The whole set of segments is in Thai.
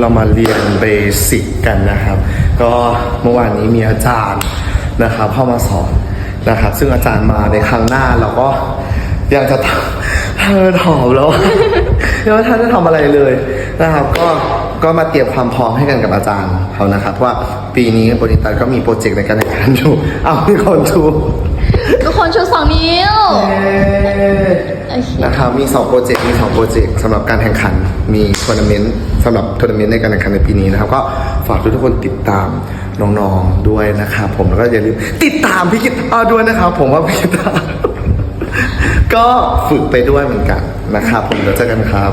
เรามาเรียนเบสิกกันนะครับ ก็เมื่อวานนี้มีอาจารย์นะครับเข้ามาสอนนะครับ ซึ่งอาจารย์มาในครั้งหน้าเราก็ยังจะทำเธอถอมแล้วยังไม่ทันได้ทำอะไรเลยนะครับ ก็ก็มาเตรียมความพร้อมให้กันกับอาจารย์เขานะครับเพราะว่าปีนี้บริษัทก็มีโปรเจกต์ในการแข่งขันอยู่เอามีคนดูทุกคนชูสองนิ้วโอเค นะครับมี2โปรเจกต์มี2โปรเจกต์สำหรับการแข่งขันมีทัวร์นาเมนต์สำหรับทัวร์นาเมนต์ในการแข่งขันในปีนี้นะครับ ก็ฝากทุกๆคนติดตามน้องๆด้วยนะครับผมแล้วก็อย่าลืมติดตามพี่กิตาด้วยนะครับ ผมว่าพี่กิตาก็ฝึกไปด้วยเหมือนกันนะครับผมเดี๋ยวเจอกันครับ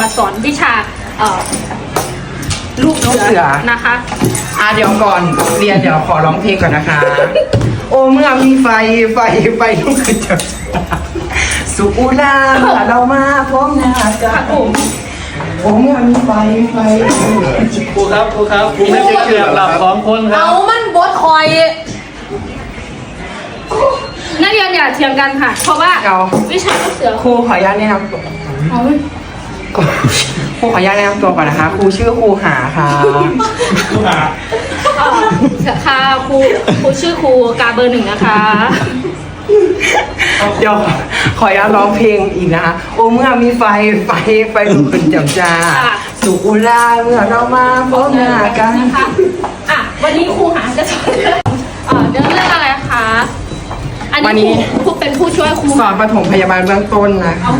มาสอนวิชาเอ่อลูกลูกเสืเสืออนะคะ อะเดี๋ยวก่อนเรียนเดี๋ยวขอร้องเพลงก่อนนะคะ โอ้เมื่อมีไฟไฟไฟลุกขึ้นจากสุอุลาเมื่อเรามาพร้อมหน้ากัค่ะนผมโอ้เมื่อมีไฟไฟครูครับครูครับครูไม่ใช่เกือบหลับสองคนครัเอาบมันบดคอย นักเรียนอย่าเถียงกันค่ะ เพราะว่า เอาวิชาลูกเสือครูขออนุญาตแนะนำตัวเอา ครูขออนุญาตแนะนำตัวก่อนนะคะ ครูชื่อครูหาค่ะเอาค่ะครูครูชื่อครูกาเบอร์หนึ่งนะคะ เดี๋ยวขออนุญาตร้องเพลงอีกนะคะ โอ้เมื่อมีไฟไฟไฟลุกขึ้นจากจ้าค่ะ สุอุลาเมื่อเรามาพร้อมหน้ากัน นะคะอะวันนี้ครูหาจะสอนเรื่องเอ่อเรื่องเรื่องอะไรคะอันวันนี้ นี้ครูครูเป็นผู้ช่วยครูสอนปฐมพยาบาลเบื้องต้นนะคะค่ะ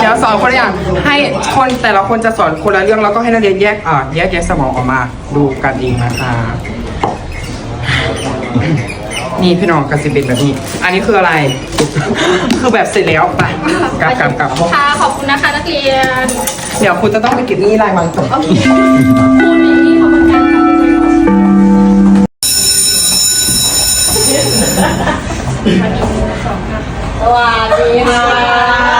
เดี๋ยวสอนคนละอย่างให้คนแต่ละคนจะสอนคนละเรื่องแล้วก็ให้นักเรียนแยกอ่าแยกแยกสมองออกมาดูกันเองนะคะนี่พี่น้องกระสิบเป็นแบบนี้ อันนี้คืออะไร คือแบบเสร็จแล้วไปกลับกลับกลับห้องค่ะขอบคุณนะคะนักเรียน เดี๋ยวคุณจะต้องไปเก็บหนี้รายวันก่อนโอเคครูมีที่เขาประกันค่ะสวัสดีค่ะ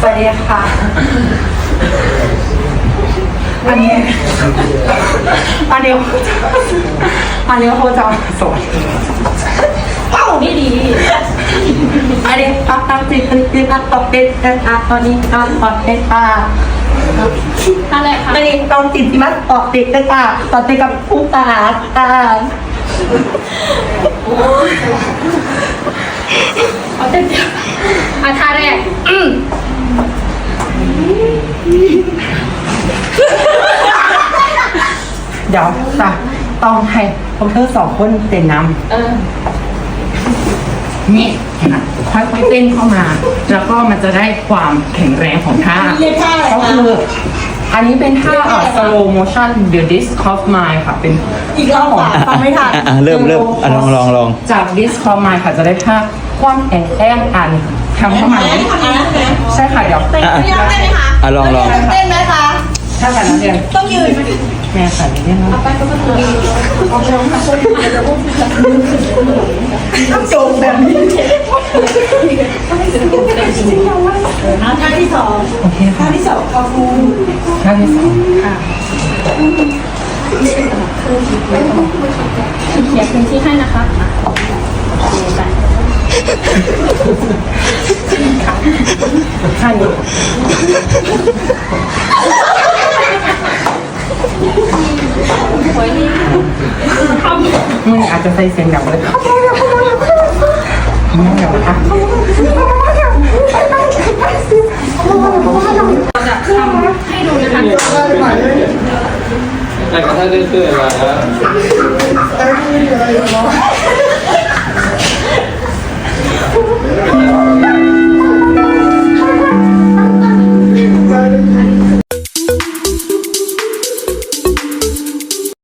สวัสดีค่ะ อันนี้ อันนี้อันนี้เขาจะสอนเอ้านี่ดีอันนี้ปักตั้งจิตเป็นจิตปักตกเป็นนะคะตอนนี้ตอนตอนเป็นค่ะอะไรคะอันนี้ต้องติดที่มัดออกติดกันค่ะต่อติดกับผู้ตาค่ะ เอาเต้นเดียวอะท่าแรกอืมเดี๋ยวจ้ะต้องให้ผมเธอสองคนเต้นนเออำนี่เห็นไหมค่อยๆเต้นเข้ามา แล้วก็มันจะได้ความแข็งแรงของท่าก็คือ อันนี้เป็นท่าเอ่อ slow motion the disc of mind ค่ะ เป็นอีกรอบของ ฟังไม่ทัน อะอะเริ่มเริ่มอะลองลองลอง จาก disc of mind ค่ะ จะได้ท่าความแข็งแรงอันทำเข้ามาอย่างนี้ใช่ค่ะ เดี๋ยวอะอะอะลองลอง เต้นไหมคะ ถ้าแบบนักเรียนต้องยืนแม่ค่ะนี่นะจงแบบนี้ ที่สองโอเคภาพที่สองคอฟูข้างที่สองค่ะเขียนพื้นที่ให้นะคะอะโอเคไปข้างนี้มึงอาจจะใส่เสียงดังเลยมึงดังนะคะ ทำให้ดูนะคะแต่ก็ถ้าเรื่อยๆมาแล้ว